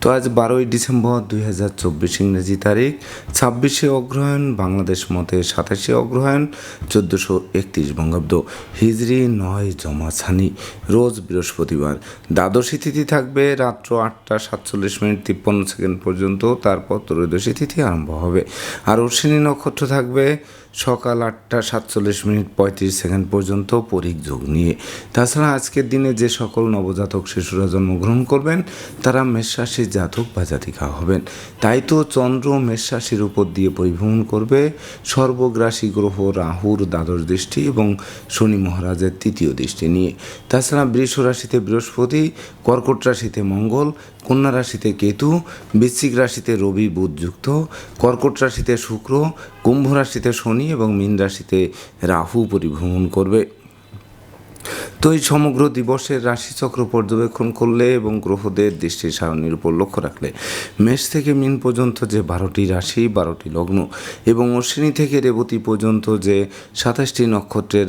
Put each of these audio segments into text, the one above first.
তো আজ বারোই ডিসেম্বর দুই হাজার চব্বিশ ইংরেজি তারিখ, ছাব্বিশে অগ্রহায়ণ, বাংলাদেশ মতে সাতাশে অগ্রহায়ণ, চোদ্দোশো একত্রিশ বঙ্গাব্দ। হিজরি নয় জমা ছানি, রোজ বৃহস্পতিবার। দ্বাদশী তিথি থাকবে রাত্র আটটা সাতচল্লিশ মিনিট তিপ্পান্ন সেকেন্ড পর্যন্ত, তারপর ত্রয়োদশী তিথি আরম্ভ হবে। আর অশ্বিনী নক্ষত্র থাকবে সকাল আটটা সাতচল্লিশ মিনিট পঁয়ত্রিশ সেকেন্ড পর্যন্ত পরিক যোগ নিয়ে। তাছাড়া আজকের দিনে যে সকল নবজাতক শিশুরা জন্মগ্রহণ করবেন, তারা জাতক বা জাতিকা হবেন। তাই তো চন্দ্র মেষরাশির উপর দিয়ে পরিভ্রমণ করবে সর্বগ্রাসী গ্রহ রাহুর দ্বাদশ দৃষ্টি এবং শনি মহারাজের তৃতীয় দৃষ্টি নিয়ে। তাছাড়া বৃষ রাশিতে বৃহস্পতি, কর্কট রাশিতে মঙ্গল, কন্যা রাশিতে কেতু, বৃশ্চিক রাশিতে রবি, বুধ যুক্ত, কর্কট রাশিতে শুক্র, কুম্ভ রাশিতে শনি এবং মীন রাশিতে রাহু পরিভ্রমণ করবে। তো এই সমগ্র দিবসের রাশিচক্র পর্যবেক্ষণ করলে এবং গ্রহদের দৃষ্টি সারণীর উপর লক্ষ্য রাখলে মেষ থেকে মিন পর্যন্ত যে বারোটি রাশি, বারোটি লগ্ন এবং অশ্বিনী থেকে রেবতী পর্যন্ত যে সাতাশটি নক্ষত্রের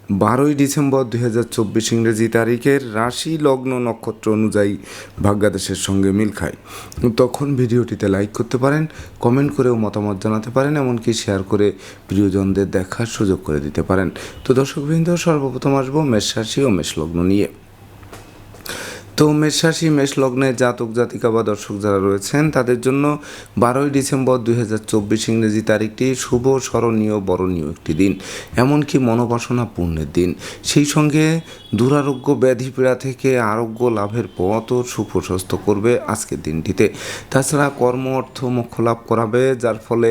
বারোই ডিসেম্বর দুই হাজার চব্বিশ ইংরেজি তারিখের রাশি লগ্ন নক্ষত্র অনুযায়ী ভাগ্যাদেশের সঙ্গে মিল খায়। তখন ভিডিওটিতে লাইক করতে পারেন কমেন্ট করেও মতামত জানাতে পারেন, এমনকি শেয়ার করে প্রিয়জনদের দেখার সুযোগ করে দিতে পারেন। তো দর্শকবৃন্দ, সর্বপ্রথম আসব মেষ রাশি ও মেষ লগ্ন নিয়ে। তো মেষরাশি মেষ লগ্নে জাতক, জাতিকা বা দর্শক যারা রয়েছেন, তাদের জন্য বারোই ডিসেম্বর দুই হাজার চব্বিশ ইংরেজি তারিখটি শুভ, স্মরণীয়, বরণীয় একটি দিন, এমনকি মনোবাসনা পূর্ণের দিন। সেই সঙ্গে দুরারোগ্য ব্যাধি পীড়া থেকে আরোগ্য লাভের পথও সুপ্রশস্ত করবে আজকের দিনটিতে। তাছাড়া কর্ম, অর্থ মোক্ষ লাভ করাবে, যার ফলে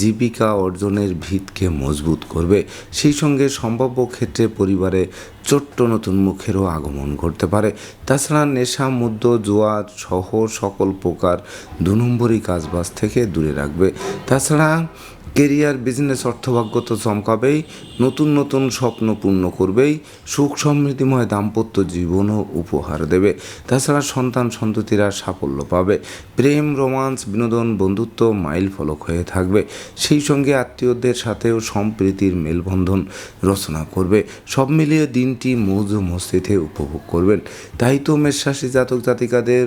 জীবিকা অর্জনের ভিতকে মজবুত করবে। সেই সঙ্গে সম্ভাব্য ক্ষেত্রে পরিবারে ছোট্ট নতুন মুখেরও আগমন ঘটতে পারে। তাছাড়া নেশা মুদ্র জোয়া সহ সকল প্রকার দু নম্বরই কাজবাজ থেকে দূরে রাখবে। তাছাড়া কেরিয়ার বিজনেস অর্থভাগ্য তো চমকাবেই, নতুন নতুন স্বপ্ন পূর্ণ করবেই, সুখ সমৃদ্ধিময় দাম্পত্য জীবনও উপহার দেবে। তাছাড়া সন্তান সন্ততিরা সাফল্য পাবে। প্রেম, রোমান্স, বিনোদন, বন্ধুত্ব মাইল ফলক হয়ে থাকবে। সেই সঙ্গে আত্মীয়দের সাথেও সম্প্রীতির মেলবন্ধন রচনা করবে। সব মিলিয়ে দিনটি মৌজ মস্তিতে উপভোগ করবেন। তাই তো মেষরাশি জাতক জাতিকাদের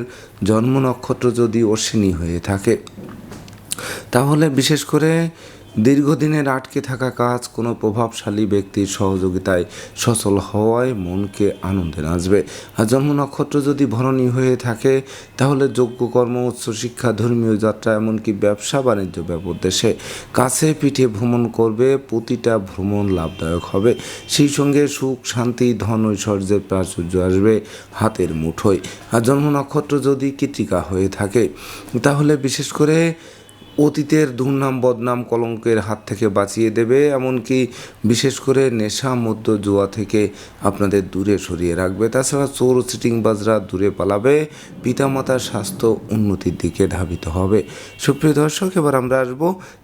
জন্ম নক্ষত্র যদি অশ্বিনী হয়ে থাকে, তাহলে বিশেষ করে দীর্ঘদিনের আটকে থাকা কাজ কোনো প্রভাবশালী ব্যক্তির সহযোগিতায় সচল হওয়ায় মনকে আনন্দে নাচবে। আর জন্ম নক্ষত্র যদি ভরণী হয়ে থাকে, তাহলে যোগ্য কর্ম উচ্চশিক্ষা ধর্মীয় যাত্রা, এমনকি ব্যবসা, বাণিজ্য দেশে কাছে পিঠে ভ্রমণ করবে, প্রতিটা ভ্রমণ লাভদায়ক হবে। সেই সঙ্গে সুখ, শান্তি, ধন, ঐশ্বর্যের প্রাচুর্য আসবে হাতের মুঠোয়। আর জন্ম নক্ষত্র যদি কৃতিকা হয়ে থাকে, তাহলে বিশেষ করে অতীতের দুর্নাম, বদনাম কলঙ্কের হাত থেকে বাঁচিয়ে দেবে, এমনকি বিশেষ করে নেশা মধ্য জুয়া থেকে আপনাদের দূরে সরিয়ে রাখবে। তাছাড়া চোর সিটিংবাজরা দূরে পালাবে, পিতামাতার স্বাস্থ্য উন্নতির দিকে ধাবিত হবে। সুপ্রিয় দর্শক, এবার আমরা আসব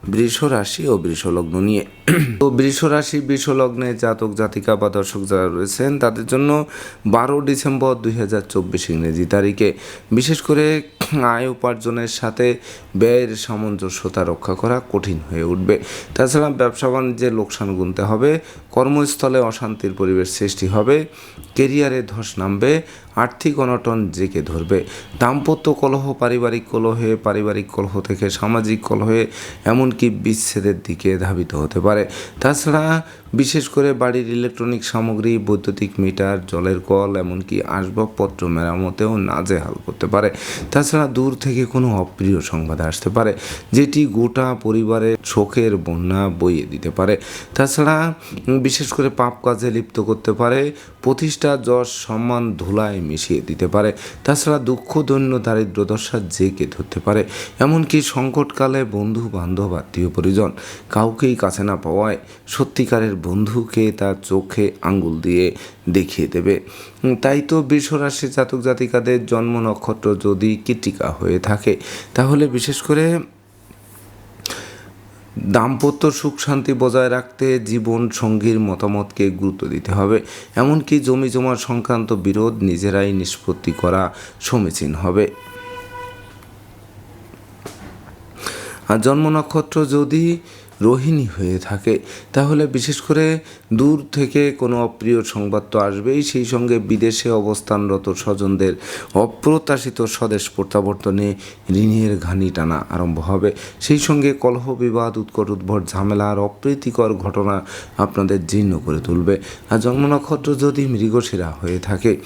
বৃষ রাশি ও বৃষলগ্ন নিয়ে। তো বৃষ রাশি, বৃষ লগ্নে জাতক, জাতিকা বা দর্শক যারা রয়েছেন, তাদের জন্য বারো ডিসেম্বর দুই হাজার চব্বিশ ইংরেজি তারিখে। বিশেষ করে আয় উপার্জনের সাথে ব্যয়ের সামঞ্জস্যতা রক্ষা করা কঠিন হয়ে উঠবে। তাছাড়া ব্যবসা বাণিজ্যে লোকসান গুনতে হবে, কর্মস্থলে অশান্তির পরিবেশ সৃষ্টি হবে, কেরিয়ারে ধস নামবে, আর্থিক অনটন জেকে ধরবে। দাম্পত্য কলহ পারিবারিক কলহে পারিবারিক কলহ থেকে সামাজিক কলহে এমনকি বিচ্ছেদের দিকে ধাবিত হতে পারে। তাছাড়া বিশেষ করে বাড়ির ইলেকট্রনিক সামগ্রী, বৈদ্যুতিক মিটার, জলের কল, এমনকি আসবাবপত্র মেরামতেও নাজেহাল করতে পারে। তাছাড়া দূর থেকে কোনো অপ্রিয় সংবাদ আসতে পারে। যেটি গোটা পরিবারের শোকের বন্যা বইয়ে দিতে পারে। তাছাড়া বিশেষ করে পাপ কাজে লিপ্ত করতে পারে, প্রতিষ্ঠা, যশ, সম্মান, ধুলায় মিশিয়ে দিতে পারে। তাছাড়া দুঃখ, দৈন্য দারিদ্র দশা জেকে ধরতে পারে। এমনকি সংকটকালে বন্ধু বান্ধব আত্মীয়, পরিজন কাউকেই কাছে না পাওয়ায় সত্যিকারের বন্ধুকে তার চোখে আঙ্গুল দিয়ে দেখিয়ে দেবে। তাই তো বৃষরাশি জাতক জাতিকাদের জন্ম নক্ষত্র যদি কৃতিকা হয়ে থাকে, তাহলে বিশেষ করে দাম্পত্য সুখ শান্তি বজায় রাখতে জীবন সঙ্গীর মতামতকে গুরুত্ব দিতে হবে। এমনকি জমি জমা সংক্রান্ত বিরোধ নিজেরাই নিষ্পত্তি করা সমীচীন হবে। আর জন্ম নক্ষত্র যদি রোহিণী হয়ে থাকে। তাহলে বিশেষ করে দূর থেকে কোনো অপ্রিয় সংবাদ তো আসবেই। সেই সঙ্গে বিদেশে অবস্থানরত স্বজনদের অপ্রত্যাশিত স্বদেশ প্রত্যাবর্তনে ঋণের ঘানি টানা আরম্ভ হবে। সেই সঙ্গে কলহ বিবাদ, উৎকট উদ্ভট ঝামেলা আর অপ্রীতিকর ঘটনা আপনাদের জীর্ণ করে তুলবে। আর জন্ম নক্ষত্র যদি মৃগশিরা হয়ে থাকে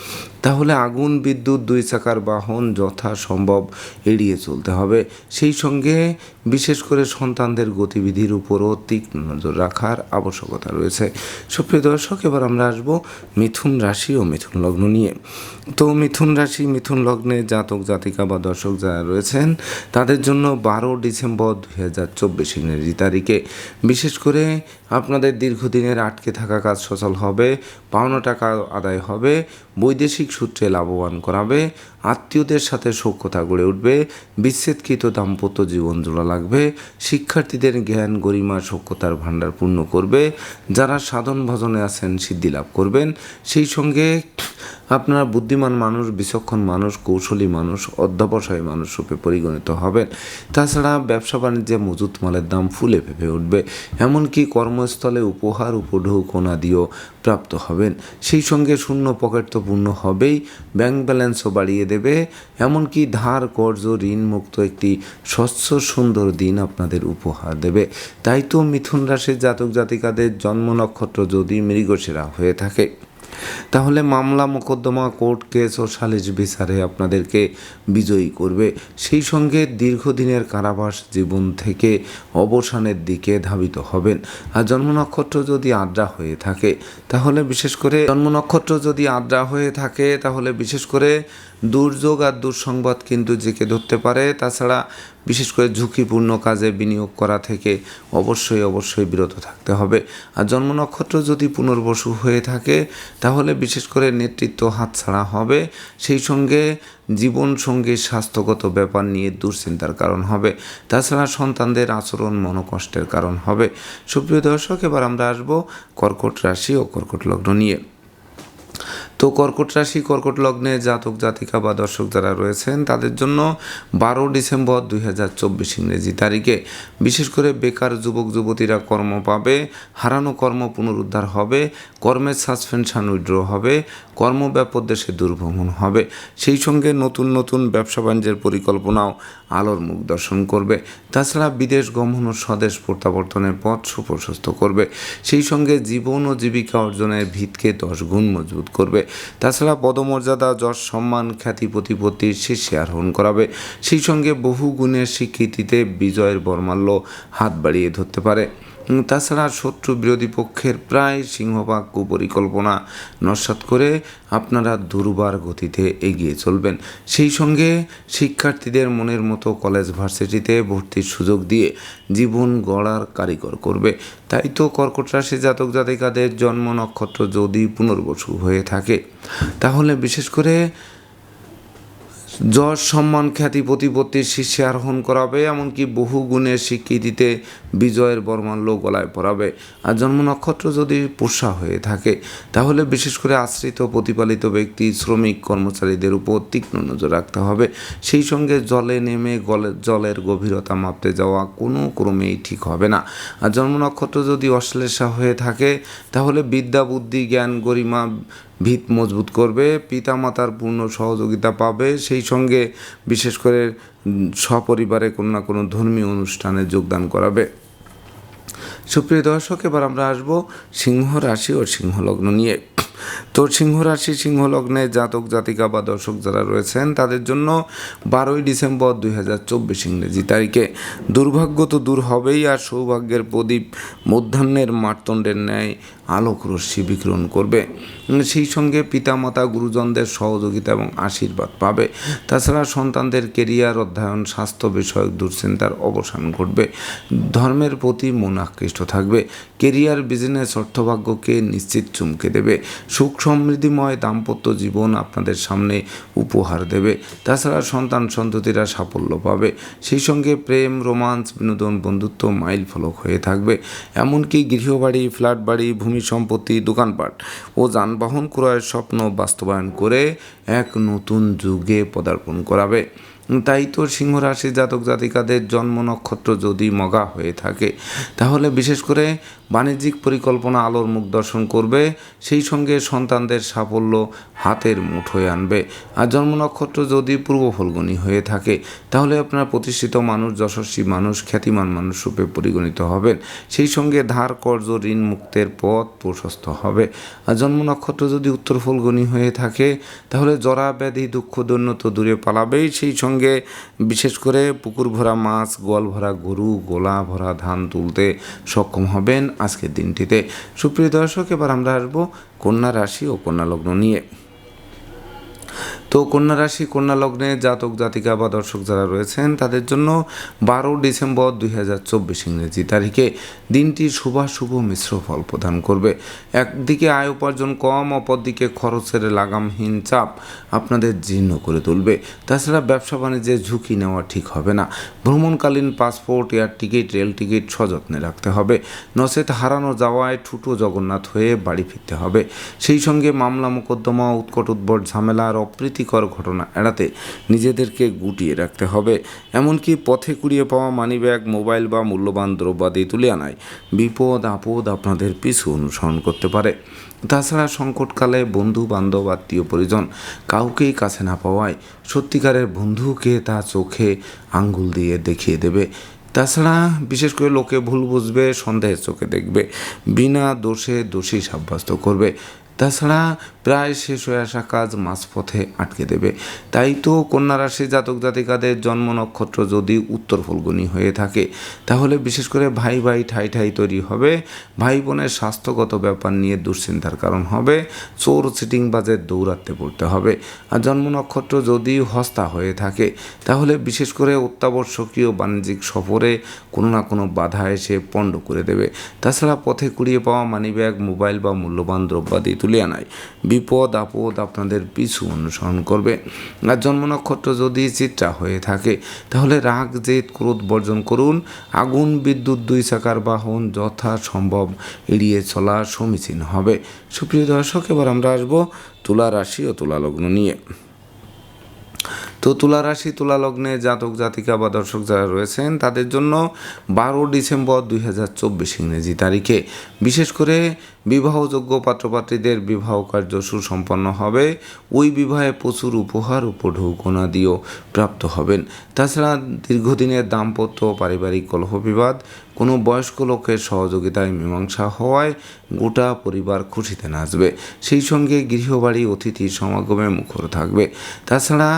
তাহলে আগুন, বিদ্যুৎ, দুই চাকার বাহন যথাসম্ভব এড়িয়ে চলতে হবে। সেই সঙ্গে বিশেষ করে সন্তানদের গতিবিধির উপরও তীক্ষ্ণ নজর রাখার আবশ্যকতা রয়েছে। সুপ্রিয় দর্শক, এবার আমরা আসব মিথুন রাশি ও মিথুন লগ্ন নিয়ে। তো মিথুন রাশি, মিথুন লগ্নে জাতক, জাতিকা বা দর্শক যারা রয়েছেন, তাদের জন্য বারো ডিসেম্বর দুই হাজার চব্বিশ ইংরেজি তারিখে। বিশেষ করে আপনাদের দীর্ঘদিনের আটকে থাকা কাজ সচল হবে, পাওনা টাকা আদায় হবে, বৈদেশিক সূত্রে লাভবান করাবে। আত্মীয়দের সাথে সখ্যতা গড়ে উঠবে, বিচ্ছেদকৃত দাম্পত্য জীবন জোড়া লাগবে, শিক্ষার্থীদের জ্ঞান গরিমা সখ্যতার ভাণ্ডার পূর্ণ করবে, যারা সাধন ভজনে আছেন সিদ্ধি লাভ করবেন। সেই সঙ্গে আপনারা বুদ্ধিমান মানুষ, বিচক্ষণ মানুষ, কৌশলী মানুষ, অধ্যবসায়ী মানুষ রূপে পরিগণিত হবেন। তাছাড়া ব্যবসা বাণিজ্যে মজুত মালের দাম ফুলে ফেপে উঠবে, এমনকি কর্মস্থলে উপহার উপঢৌকনা দিয়েও প্রাপ্ত হবেন। সেই সঙ্গে শূন্য পকেট তো পূর্ণ হবেই, ব্যাংক ব্যালেন্সও বাড়িয়ে দেবে, এমনকি ধার, কর্জ, ঋণমুক্ত একটি স্বচ্ছ, সুন্দর দিন আপনাদের উপহার দেবে। তাই তো মিথুন রাশির জাতক জাতিকাদের জন্ম নক্ষত্র যদি মৃগশিরা হয়ে থাকে। তাহলে মামলা মোকদ্দমা কোর্ট কেস ও সালিশ বিচারে আপনাদেরকে বিজয়ী করবে। সেই সঙ্গে দীর্ঘদিনের কারাবাস জীবন থেকে অবসানের দিকে ধাবিত হবেন। আর জন্ম নক্ষত্র যদি আদ্রা হয়ে থাকে, তাহলে বিশেষ করে জন্ম নক্ষত্র যদি আদ্রা হয়ে থাকে, তাহলে বিশেষ করে দুর্যোগ আর দুঃসংবাদ কিন্তু জেকে ধরতে পারে। তাছাড়া বিশেষ করে ঝুঁকিপূর্ণ কাজে বিনিয়োগ করা থেকে অবশ্যই অবশ্যই বিরত থাকতে হবে। আর জন্ম নক্ষত্র যদি পুনর্বসু হয়ে থাকে, তাহলে বিশেষ করে নেতৃত্ব হাতছাড়া হবে। সেই সঙ্গে জীবন সঙ্গীর স্বাস্থ্যগত ব্যাপার নিয়ে দুশ্চিন্তার কারণ হবে। তাছাড়া সন্তানদের আচরণ মনোকষ্টের কারণ হবে। সুপ্রিয় দর্শক, এবার আমরা আসব কর্কট রাশি ও কর্কট লগ্ন নিয়ে। তো কর্কট রাশি, কর্কট লগ্নে জাতক, জাতিকা বা দর্শক যারা রয়েছেন, তাদের জন্য বারো ডিসেম্বর দুই হাজার চব্বিশ ইংরেজি তারিখে। বিশেষ করে বেকার যুবক, যুবতীরা কর্ম পাবে, হারানো কর্ম পুনরুদ্ধার হবে, কর্মের সাসপেনশন উইড্র হবে কর্মব্যাপক দেশে দুর্ভ্রমণ হবে। সেই সঙ্গে নতুন নতুন ব্যবসা বাণিজ্যের পরিকল্পনাও আলোর মুখ দর্শন করবে। তাছাড়া বিদেশ গমন ও স্বদেশ প্রত্যাবর্তনের পথ সুপ্রশস্ত করবে। সেই সঙ্গে জীবন ও জীবিকা অর্জনের ভিতকে দশ গুণ মজবুত করবে। তাছাড়া পদমর্যাদা, যশ সম্মান, খ্যাতি প্রতিপত্তির শীর্ষে আরোহণ করাবে। সেই সঙ্গে বহু গুণের স্বীকৃতিতে বিজয়ের বর্মাল্য হাত বাড়িয়ে ধরতে পারে। তাছাড়া শত্রু বিরোধী পক্ষের প্রায় সিংহভাগ কুপরিকল্পনা নস্বাত করে আপনারা দুর্বার গতিতে এগিয়ে চলবেন। সেই সঙ্গে শিক্ষার্থীদের মনের মতো কলেজ ভার্সিটিতে ভর্তির সুযোগ দিয়ে জীবন গড়ার কারিগর করবে। তাই তো কর্কট রাশি জাতক জাতিকাদের জন্ম নক্ষত্র যদি পুনর্বসু হয়ে থাকে, তাহলে বিশেষ করে যশ, সম্মান, খ্যাতি, প্রতিপত্তির শীর্ষে আরোহণ করাবে, এমনকি বহু গুণের স্বীকৃতিতে বিজয়ের বর্মাল্য গলায় পড়াবে। আর জন্ম নক্ষত্র যদি পোষা হয়ে থাকে, তাহলে বিশেষ করে আশ্রিত, প্রতিপালিত ব্যক্তি, শ্রমিক, কর্মচারীদের উপর তীক্ষ্ণ নজর রাখতে হবে। সেই সঙ্গে জলে নেমে জলের গভীরতা মাপতে যাওয়া কোনো ক্রমেই ঠিক হবে না। আর জন্ম নক্ষত্র যদি অশ্লেষা হয়ে থাকে, তাহলে বিদ্যা, বুদ্ধি, জ্ঞান, গরিমা ভিত মজবুত করবে, পিতামাতার পূর্ণ সহযোগিতা পাবে। সেই সঙ্গে বিশেষ করে সপরিবারে কোনো না কোনো ধর্মীয় অনুষ্ঠানে যোগদান করাবে। সুপ্রিয় দর্শক, এবার আমরা আসব সিংহ রাশি ও সিংহ লগ্ন নিয়ে। তো সিংহ রাশি সিংহ লগ্নে জাতক, জাতিকা বা দর্শক যারা রয়েছেন, তাদের জন্য বারোই ডিসেম্বর দুই হাজার চব্বিশ ইংরেজি তারিখে। দুর্ভাগ্য তো দূর হবেই, আর সৌভাগ্যের প্রদীপ মধ্যাহ্নের মার্তণ্ডের ন্যায় আলোক রশ্মি বিকিরণ করবে। সেই সঙ্গে পিতামাতা, গুরুজনদের সহযোগিতা এবং আশীর্বাদ পাবে। তাছাড়া সন্তানদের কেরিয়ার অধ্যয়ন, স্বাস্থ্য বিষয়ক দুশ্চিন্তার অবসান ঘটবে। ধর্মের প্রতি মন আকৃষ্ট থাকবে। কেরিয়ার, বিজনেস, অর্থভাগ্যকে নিশ্চিত চমকে দেবে। সুখ সমৃদ্ধিময় দাম্পত্য জীবন আপনাদের সামনে উপহার দেবে। তাছাড়া সন্তান সন্ততিরা সাফল্য পাবে। সেই সঙ্গে প্রেম, রোমান্স, বিনোদন, বন্ধুত্ব মাইল ফলক হয়ে থাকবে। এমনকি গৃহবাড়ি ফ্ল্যাট বাড়ি ভূমি সম্পত্তি, দোকানপাট ও যানবাহন ক্রয়ের স্বপ্ন বাস্তবায়ন করে এক নতুন যুগে পদার্পণ করাবে। তাই তো সিংহ রাশি জাতক জাতিকাদের জন্ম নক্ষত্র যদি মগা হয়ে থাকে, তাহলে বিশেষ করে বাণিজ্যিক পরিকল্পনা আলোর মুখ দর্শন করবে, সেই সঙ্গে সন্তানদের সাফল্য হাতের মুঠোয় আনবে। আর জন্ম নক্ষত্র যদি পূর্ব ফলগুনি হয়ে থাকে, তাহলে আপনার প্রতিষ্ঠিত মানুষ, যশস্বী মানুষ, খ্যাতিমান মানুষ রূপে পরিগণিত হবেন। সেই সঙ্গে ধার, কর্জ, ঋণ মুক্তের পথ প্রশস্ত হবে। আর জন্ম নক্ষত্র যদি উত্তর ফলগুনি হয়ে থাকে, তাহলে জরা, ব্যাধি, দুঃখ, দৈন্য তো দূরে পালাবেই। সেই সঙ্গে বিশেষ করে পুকুর ভরা মাছ, গোয়াল ভরা গরু, গোলা ভরা ধান তুলতে সক্ষম হবেন। আজকের দিনটিতে। সুপ্রিয় দর্শক এবার আমরা আসব কন্যা রাশি ও কন্যা লগ্ন নিয়ে। তো কন্যা রাশি, কন্যা লগ্নে জাতক, জাতিকা বা দর্শক যারা রয়েছেন, তাদের জন্য বারো ডিসেম্বর দুই হাজার চব্বিশ ইংরেজি তারিখে দিনটি শুভাশুভ মিশ্র ফল প্রদান করবে। একদিকে আয় উপার্জন কম, অপরদিকে খরচের লাগামহীন চাপ আপনাদের জীর্ণ করে তুলবে। তাছাড়া ব্যবসা বাণিজ্যে ঝুঁকি নেওয়া ঠিক হবে না। ভ্রমণকালীন passport, air ticket, rail ticket সযত্নে রাখতে হবে। নচেত হারানো যাওয়ায় ঠুটো জগন্নাথ হয়ে বাড়ি ফিরতে হবে। সেই সঙ্গে মামলা, মোকদ্দমা, উৎকট উদ্ভট ঝামেলা আর অপ্রীতিকর ঘটনা এড়াতে নিজেদেরকে গুটিয়ে রাখতে হবে। এমনকি পথে কুড়িয়ে পাওয়া মানিব্যাগ, মোবাইল বা মূল্যবান দ্রব্যাদি তুলে আনায় বিপদ আপদ আপনাদের পিছু অনুসরণ করতে পারে। তাছাড়া সংকটকালে বন্ধু বান্ধব আত্মীয় পরিজন কাউকেই কাছে না পাওয়ায় সত্যিকারের বন্ধুকে তা চোখে আঙ্গুল দিয়ে দেখিয়ে দেবে। তাছাড়া বিশেষ করে লোকে ভুল বুঝবে, সন্দেহের চোখে দেখবে, বিনা দোষে দোষী সাব্যস্ত করবে। তাছাড়া প্রায় শেষ হয়ে আসা কাজ মাঝপথে আটকে দেবে। তাই তো কন্যা রাশি জাতক জাতিকাদের জন্ম নক্ষত্র যদি উত্তর ফলগুনি হয়ে থাকে, তাহলে বিশেষ করে ভাই ভাই ঠাই ঠাই তৈরি হবে। ভাই বোনের স্বাস্থ্যগত ব্যাপার নিয়ে দুশ্চিন্তার কারণ হবে। চোর সিটিং বাজের দৌড়াতে পড়তে হবে। আর জন্ম নক্ষত্র যদি হস্তা হয়ে থাকে, তাহলে বিশেষ করে অত্যাবশ্যকীয় বাণিজ্যিক সফরে কোনো না কোনো বাধা এসে পণ্ড করে দেবে। তাছাড়া পথে কুড়িয়ে পাওয়া মানিব্যাগ মোবাইল বা মূল্যবান দ্রব্যাদি তুলে আনায় বিপদ আপদ আপনাদের পিছু অনুসরণ করবে। আর জন্ম নক্ষত্র যদি চিত্রা হয়ে থাকে, তাহলে রাগ, জেদ, ক্রোধ বর্জন করুন। আগুন, বিদ্যুৎ, দুই চাকার বাহন যথাসম্ভব এড়িয়ে চলা সমীচীন হবে। সুপ্রিয় দর্শক, এবার আমরা আসব তুলা রাশি ও তুলা লগ্ন নিয়ে। তো তুলা রাশি তুলা লগ্নে জাতক, জাতিকা বা দর্শক যারা রয়েছেন, তাদের জন্য বারো ডিসেম্বর দুই হাজার চব্বিশ ইংরেজি তারিখে। বিশেষ করে বিবাহযোগ্য পাত্রপাত্রীদের বিবাহ কার্য সুসম্পন্ন হবে। ওই বিবাহে প্রচুর উপহার উপঢৌকনা দিয়েও প্রাপ্ত হবেন। তাছাড়া দীর্ঘদিনের দাম্পত্য পারিবারিক কলহ বিবাদ কোনো বয়স্ক লোকের সহযোগিতায় মীমাংসা হওয়ায় গোটা পরিবার খুশিতে নাচবে। সেই সঙ্গে গৃহবাড়ি অতিথি সমাগমে মুখর থাকবে। তাছাড়া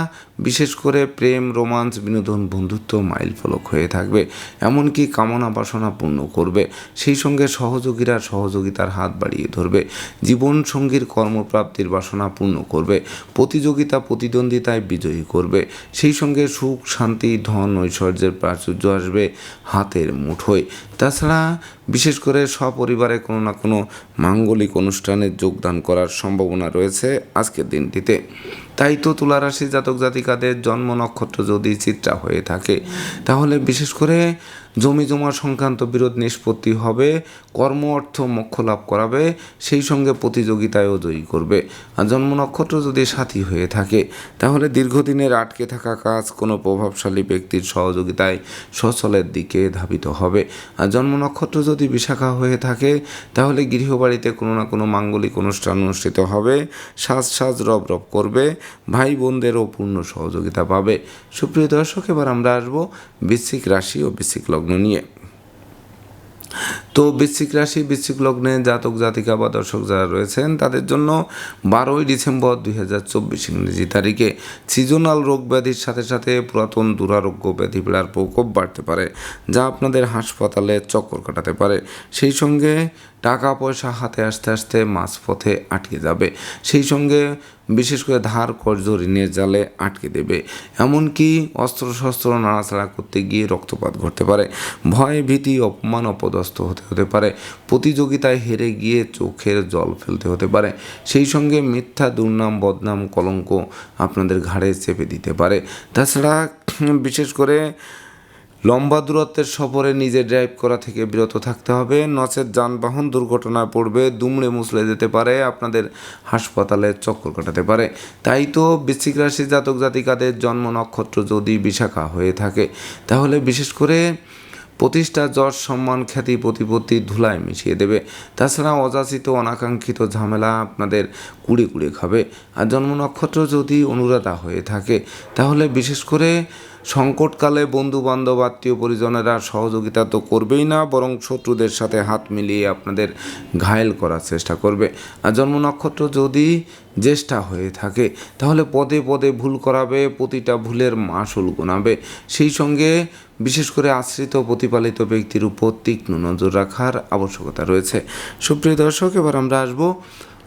বিশেষ করে প্রেম, রোমান্স, বিনোদন, বন্ধুত্ব মাইল ফলক হয়ে থাকবে, এমনকি কামনা বাসনা পূর্ণ করবে। সেই সঙ্গে সহযোগীরা সহযোগিতার হাত বাড়িয়ে ধরবে। জীবন সঙ্গীর কর্মপ্রাপ্তির বাসনা পূর্ণ করবে। প্রতিযোগিতা, প্রতিদ্বন্দ্বিতায় বিজয়ী করবে। সেই সঙ্গে সুখ, শান্তি, ধন, ঐশ্বর্যের প্রাচুর্য আসবে হাতের মুঠোয়। তাছাড়া বিশেষ করে সপরিবারে কোনো না কোনো মাঙ্গলিক অনুষ্ঠানে যোগদান করার সম্ভাবনা রয়েছে আজকের দিনটিতে। তাই তো তুলারাশি জাতক জাতিকাদের জন্ম নক্ষত্র যদি চিত্রা হয়ে থাকে তাহলে বিশেষ করে জমি জমা সংক্রান্ত বিরোধ নিষ্পত্তি হবে, কর্ম অর্থ মোক্ষ লাভ করাবে, সেই সঙ্গে প্রতিযোগিতায়ও জয়ী করবে। আর জন্ম নক্ষত্র যদি সাথী হয়ে থাকে, তাহলে দীর্ঘদিনের আটকে থাকা কাজ কোনো প্রভাবশালী ব্যক্তির সহযোগিতায় সচলের দিকে ধাবিত হবে। আর জন্ম নক্ষত্র যদি বিশাখা হয়ে থাকে, তাহলে গৃহবাড়িতে কোনো না কোনো মাঙ্গলিক অনুষ্ঠান অনুষ্ঠিত হবে। সাজ সাজ রব রব করবে ভাই বোনদেরও পূর্ণ সহযোগিতা পাবে। সুপ্রিয় দর্শক, এবার আমরা আসব বৃশ্চিক রাশি ও বৃশ্চিক লগ্ন নিয়ে তো বৃশ্চিক রাশি, বৃশ্চিক লগ্নে জাতক, জাতিকা বা দর্শক যারা রয়েছেন, তাদের জন্য বারোই ডিসেম্বর দুই হাজার চব্বিশ ইংরেজি তারিখে সিজনাল রোগ ব্যাধির সাথে সাথে পুরাতন দুরারোগ্য ব্যাধি পীড়ার প্রকোপ বাড়তে পারে, যা আপনাদের হাসপাতালে চক্কর কাটাতে পারে। সেই সঙ্গে টাকা পয়সা হাতে আসতে আসতে মাঝপথে আটকে যাবে। সেই সঙ্গে বিশেষ করে ধার, কর্জ, ঋণের জালে আটকে দেবে। এমনকি অস্ত্রশস্ত্র নাড়াচাড়া করতে গিয়ে রক্তপাত ঘটতে পারে। ভয়, ভীতি, অপমান, অপদস্থ হতে হতে হতে পারে, প্রতিযোগিতায় হেরে গিয়ে চোখের জল ফেলতে হতে পারে। সেই সঙ্গে মিথ্যা, দুর্নাম, বদনাম, কলঙ্ক আপনাদের ঘাড়ে চেপে দিতে পারে। তাছাড়া বিশেষ করে লম্বা দূরত্বের সফরে নিজে ড্রাইভ করা থেকে বিরত থাকতে হবে। নচেত যানবাহন দুর্ঘটনায় পড়বে, দুমড়ে মুচলে যেতে পারে, আপনাদের হাসপাতালে চক্কর কাটাতে পারে। তাই তো বৃশ্চিক রাশি জাতক জাতিকাদের জন্ম নক্ষত্র যদি বিশাখা হয়ে থাকে, তাহলে বিশেষ করে প্রতিষ্ঠা যশ সম্মান খ্যাতি প্রতিপত্তি ধুলায় মিশিয়ে দেবে। তাছাড়া অযাচিত অনাকাঙ্ক্ষিত ঝামেলা আপনাদের কুড়ে কুড়ে খাবে। আর জন্ম নক্ষত্র যদি অনুরাধা হয়ে থাকে, তাহলে বিশেষ করে সংকটকালে বন্ধু বান্ধব আত্মীয় পরিজনেরা সহযোগিতা তো করবেই না, বরং শত্রুদের সাথে হাত মিলিয়ে আপনাদের ঘায়েল করার চেষ্টা করবে। আর জন্ম নক্ষত্র যদি জ্যেষ্ঠা হয়ে থাকে, তাহলে পদে পদে ভুল করাবে, প্রতিটা ভুলের মাসুল গোনাবে। সেই সঙ্গে বিশেষ করে আশ্রিত প্রতিপালিত ব্যক্তির উপর তীক্ষ্ণ নজর রাখার আবশ্যকতা রয়েছে। সুপ্রিয় দর্শক, এবার আমরা আসব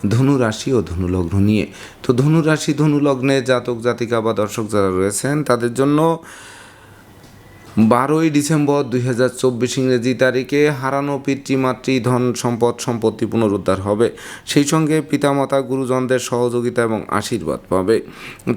ধনু রাশি ও ধনুলগ্ন নিয়ে। তো ধনু রাশি ধনু লগ্নে জাতক জাতিকা বা দর্শক যারা রয়েছেন, তাদের জন্য বারোই ডিসেম্বর দুই হাজার চব্বিশ ইংরেজি তারিখে হারানো পিতৃমাতৃ ধন সম্পদ সম্পত্তি পুনরুদ্ধার হবে। সেই সঙ্গে পিতামাতা, গুরুজনদের সহযোগিতা এবং আশীর্বাদ পাবে।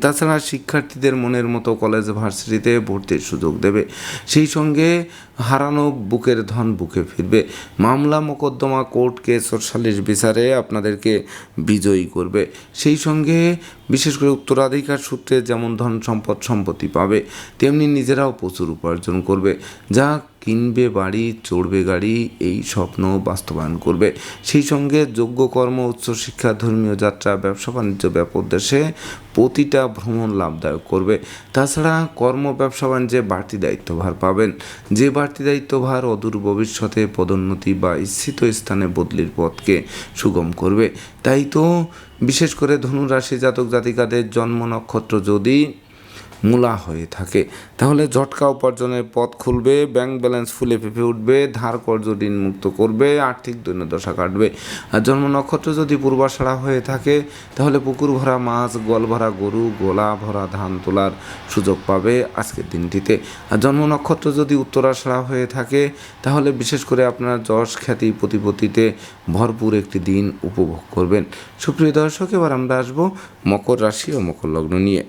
তাছাড়া শিক্ষার্থীদের মনের মতো কলেজ ভার্সিটিতে ভর্তির সুযোগ দেবে। সেই সঙ্গে হারানো বুকের ধন বুকে ফিরবে। মামলা মোকদ্দমা কোর্ট কেস ও সালিশ বিচারে আপনাদেরকে বিজয়ী করবে। সেই সঙ্গে বিশেষ করে উত্তরাধিকার সূত্রে যেমন ধন সম্পদ সম্পত্তি পাবে, তেমনি নিজেরাও প্রচুর উপার্জন করবে। যা কিনবে বাড়ি, চড়বে গাড়ি, এই স্বপ্ন বাস্তবায়ন করবে। সেই সঙ্গে যোগ্য কর্ম উচ্চশিক্ষা ধর্মীয় যাত্রা, ব্যবসা, বাণিজ্য, ব্যাপক দেশে প্রতিটা ভ্রমণ লাভদায়ক করবে। তাছাড়া কর্ম, ব্যবসা, বাণিজ্যে বাড়তি দায়িত্বভার পাবেন। যে বাড়তি দায়িত্বভার অদূর ভবিষ্যতে পদোন্নতি বা ইচ্ছিত স্থানে বদলির পথকে সুগম করবে। তাই তো বিশেষ করে ধনুরাশি জাতক জাতিকাদের জন্ম নক্ষত্র যদি মূলা হয়ে থাকে। তাহলে ঝটকা উপার্জনের পথ খুলবে ব্যাংক ব্যালেন্স ফুলে ফেঁপে উঠবে, ধার কর্জ ঋণ মুক্ত করবে, আর্থিক দৈন্যদশা কাটবে। আর জন্ম নক্ষত্র যদি পূর্বাষাড়া হয়ে থাকে, তাহলে পুকুর ভরা মাছ গল ভরা গরু, গোলা ভরা ধান তোলার সুযোগ পাবে আজকের দিনটিতে। আর জন্ম নক্ষত্র যদি উত্তরাষাড়া হয়ে থাকে, তাহলে বিশেষ করে আপনার যশ খ্যাতি প্রতিপত্তিতে ভরপুর একটি দিন উপভোগ করবেন। সুপ্রিয় দর্শক, এবার আমরা আসব মকর রাশি ও মকর লগ্ন নিয়ে।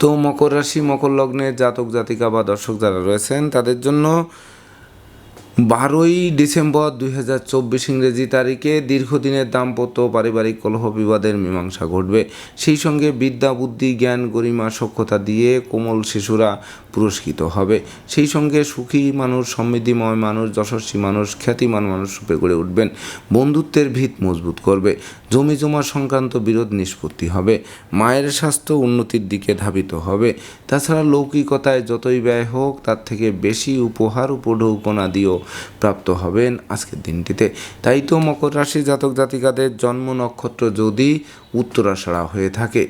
তো মকর রাশি মকর লগ্নের জাতক জাতিকা বা দর্শক যারা রয়েছেন তাদের জন্য বারোই ডিসেম্বর দুই হাজার চব্বিশ ইংরেজি তারিখে দীর্ঘদিনের দাম্পত্য পারিবারিক কলহ বিবাদের মীমাংসা ঘটবে। সেই সঙ্গে বিদ্যা, বুদ্ধি, জ্ঞান, গরিমা, সক্ষতা দিয়ে কোমল শিশুরা পুরস্কৃত হবে। সেই সঙ্গে সুখী মানুষ, সমৃদ্ধিময় মানুষ, যশস্বী মানুষ, খ্যাতিমান মানুষ রূপে গড়ে উঠবেন। বন্ধুত্বের ভিত মজবুত করবে। জমি জমা সংক্রান্ত বিরোধ নিষ্পত্তি হবে। মায়ের স্বাস্থ্য উন্নতির দিকে ধাবিত হবে। তাছাড়া লৌকিকতায় যতই ব্যয় হোক, তার থেকে বেশি উপহার উপঢৌকনা দিয়েও প্রাপ্ত হবেন আজকের দিনটিতে। তাই তো মকর রাশি জাতক জাতিকাদের জন্ম নক্ষত্র যদি উত্তরাষাড়া হয়ে থাকে।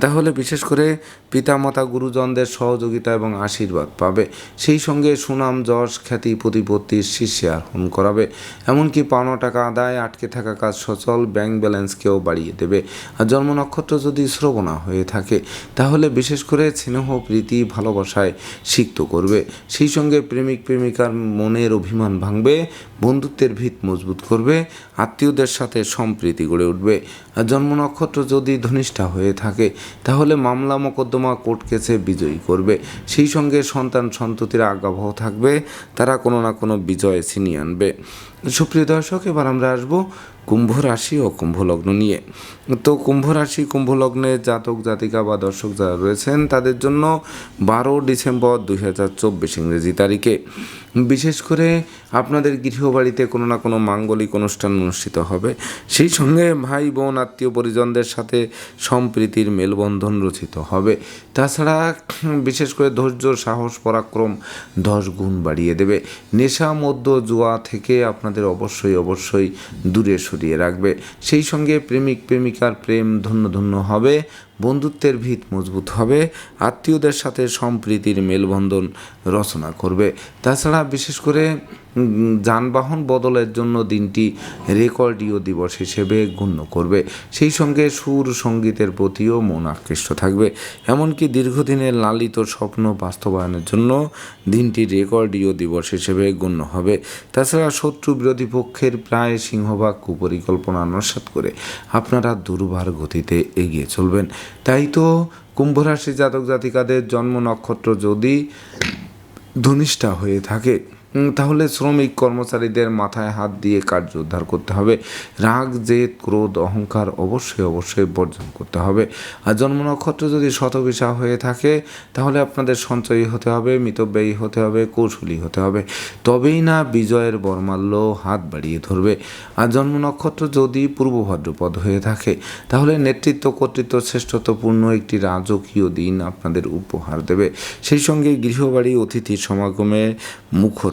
তাহলে বিশেষ করে পিতামাতা গুরুজনদের সহযোগিতা এবং আশীর্বাদ পাবে। সেই সঙ্গে সুনাম, যশ, খ্যাতি প্রতিপত্তির শীর্ষে আরোহণ করাবে। এমনকি পাওনা টাকা আদায় আটকে থাকা কাজ সচল ব্যাংক ব্যালেন্সকেও বাড়িয়ে দেবে। আর জন্ম নক্ষত্র যদি শ্রবণা হয়ে থাকে, তাহলে বিশেষ করে স্নেহ, প্রীতি, ভালোবাসায় সিক্ত করবে। সেই সঙ্গে প্রেমিক, প্রেমিকার মনের অভিমান ভাঙবে, বন্ধুত্বের ভিত মজবুত করবে, আত্মীয়দের সাথে সম্প্রীতি গড়ে উঠবে। আর জন্ম নক্ষত্র যদি ধনিষ্ঠা হয়ে থাকে, তাহলে মামলা মোকদ্দমা কোর্ট কেসে বিজয়ী করবে। সেই সঙ্গে সন্তান সন্ততির আজ্ঞাবহ থাকবে, তারা কোনো না কোনো বিজয় ছিনিয়ে আনবে। সুপ্রিয় দর্শক, এবার আমরা আসব কুম্ভ রাশি ও কুম্ভ লগ্ন নিয়ে। তো কুম্ভ রাশি কুম্ভ লগ্নে জাতক, জাতিকা বা দর্শক যারা রয়েছেন, তাদের জন্য বারো ডিসেম্বর দুই হাজার চব্বিশ ইংরেজি তারিখে। বিশেষ করে আপনাদের গৃহবাড়িতে কোনো না কোনো মাঙ্গলিক অনুষ্ঠান অনুষ্ঠিত হবে। সেই সঙ্গে ভাই, বোন, আত্মীয় পরিজনদের সাথে সম্প্রীতির মেলবন্ধন রচিত হবে। তাছাড়া বিশেষ করে ধৈর্য, সাহস, পরাক্রম দশ গুণ বাড়িয়ে দেবে। নেশা মধ্য জুয়া থেকে আপনাদের অবশ্যই অবশ্যই দূরে সরিয়ে রাখবে। সেই সঙ্গে প্রেমিক, প্রেমিকার প্রেম ধন্য ধন্য হবে, বন্ধুত্বের ভিত মজবুত হবে, আত্মীয়দের সাথে সম্প্রীতির মেলবন্ধন রচনা করবে। তাছাড়া বিশেষ করে যানবাহন বদলের জন্য দিনটি রেকর্ডীয় দিবস হিসেবে গণ্য করবে। সেই সঙ্গে সুর সঙ্গীতের প্রতিও মন আকৃষ্ট থাকবে। এমনকি দীর্ঘদিনের লালিত স্বপ্ন বাস্তবায়নের জন্য দিনটি রেকর্ডীয় দিবস হিসেবে গণ্য হবে। তাছাড়া শত্রু বিরোধী পক্ষের প্রায় সিংহভাগ কুপরিকল্পনা নস্বাত করে আপনারা দুর্বার গতিতে এগিয়ে চলবেন। তাই তো কুম্ভ রাশি জাতক জাতিকাদের জন্ম নক্ষত্র যদি ধনিষ্ঠা হয়ে থাকে তাহলে শ্রমিক কর্মচারীদের মাথায় হাত দিয়ে কার্য উদ্ধার করতে হবে। রাগ, জেদ, ক্রোধ, অহংকার অবশ্যই অবশ্যই বর্জন করতে হবে। আর জন্ম নক্ষত্র যদি শতবিশা হয়ে থাকে, তাহলে আপনাদের সঞ্চয়ী হতে হবে, মিতব্যয়ী হতে হবে, কৌশলী হতে হবে। তবেই না বিজয়ের বর্মাল্য হাত বাড়িয়ে ধরবে। আর জন্ম নক্ষত্র যদি পূর্ব ভাদ্রপদ হয়ে থাকে, তাহলে নেতৃত্ব কর্তৃত্ব শ্রেষ্ঠত্বপূর্ণ একটি রাজকীয় দিন আপনাদের উপহার দেবে। সেই সঙ্গে গৃহবাড়ি অতিথির সমাগমে মুখর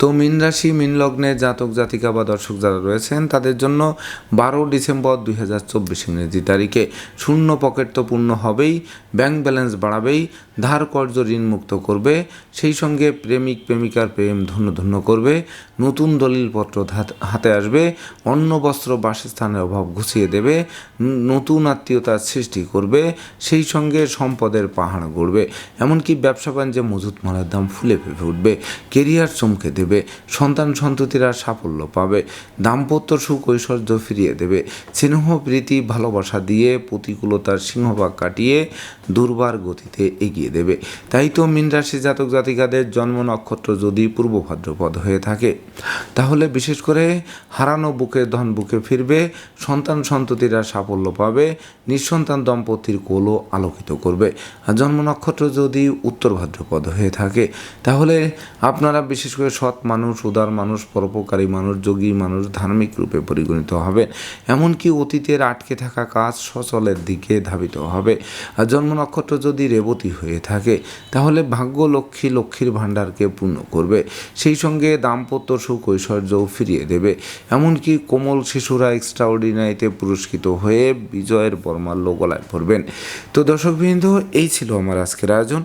তো মীন রাশি, মীন লগ্নে জাতক, জাতিকা বা দর্শক যারা রয়েছেন, তাদের জন্য বারো ডিসেম্বর দুই হাজার চব্বিশ ইংরেজি তারিখে শূন্য পকেট তো পূর্ণ হবেই, ব্যাংক ব্যালেন্স বাড়াবেই, ধার কর্য ঋণ মুক্ত করবে, সেই সঙ্গে প্রেমিক, প্রেমিকার প্রেম ধন্য ধন্য করবে, নতুন দলিলপত্র হাতে আসবে, অন্ন, বস্ত্র, বাসস্থানের অভাব ঘুষিয়ে দেবে নতুন আত্মীয়তার সৃষ্টি করবে, সেই সঙ্গে সম্পদের পাহাড় গড়বে। এমনকি ব্যবসা বাণিজ্যে মজুত মালার দাম ফুলে ফেপে উঠবে, কেরিয়ার চমকে দেবে। সন্তান সন্ততিরা সাফল্য পাবে, দাম্পত্য সুখ ঐশ্বর্য ফিরিয়ে দেবে। স্নেহ, প্রীতি, ভালোবাসা দিয়ে প্রতিকূলতার সিংহভাগ কাটিয়ে দুর্বার গতিতে এগিয়ে দেবে। তাই তো মীন রাশি জাতক জাতিকাদের জন্ম নক্ষত্র যদি পূর্ব ভাদ্রপদ হয়ে থাকে, তাহলে বিশেষ করে হারানো বুকে ধন বুকে ফিরবে, সন্তান সন্ততিরা সাফল্য পাবে, নিঃসন্তান দম্পতির কোলও আলোকিত করবে। আর জন্ম নক্ষত্র যদি উত্তর ভাদ্রপদ হয়ে থাকে, তাহলে আপনারা বিশেষ করে সৎ মানুষ, উদার মানুষ, পরোপকারী মানুষ, যোগী মানুষ ধার্মিক রূপে পরিগণিত হবে। এমনকি অতীতের আটকে থাকা কাজ সচলের দিকে ধাবিত হবে। আর জন্ম নক্ষত্র যদি রেবতী হয়ে থাকে, তাহলে ভাগ্য লক্ষ্মী লক্ষ্মীর ভাণ্ডারকে পূর্ণ করবে। সেই সঙ্গে দাম্পত্য সুখ ঐশ্বর্যও ফিরিয়ে দেবে। এমনকি কোমল শিশুরা এক্সট্রাঅর্ডিনারিতে পুরস্কৃত হয়ে বিজয়ের বর্মাল্য গলায় পড়বেন। তো দর্শকবৃন্দ, এই ছিল আমার আজকের আয়োজন।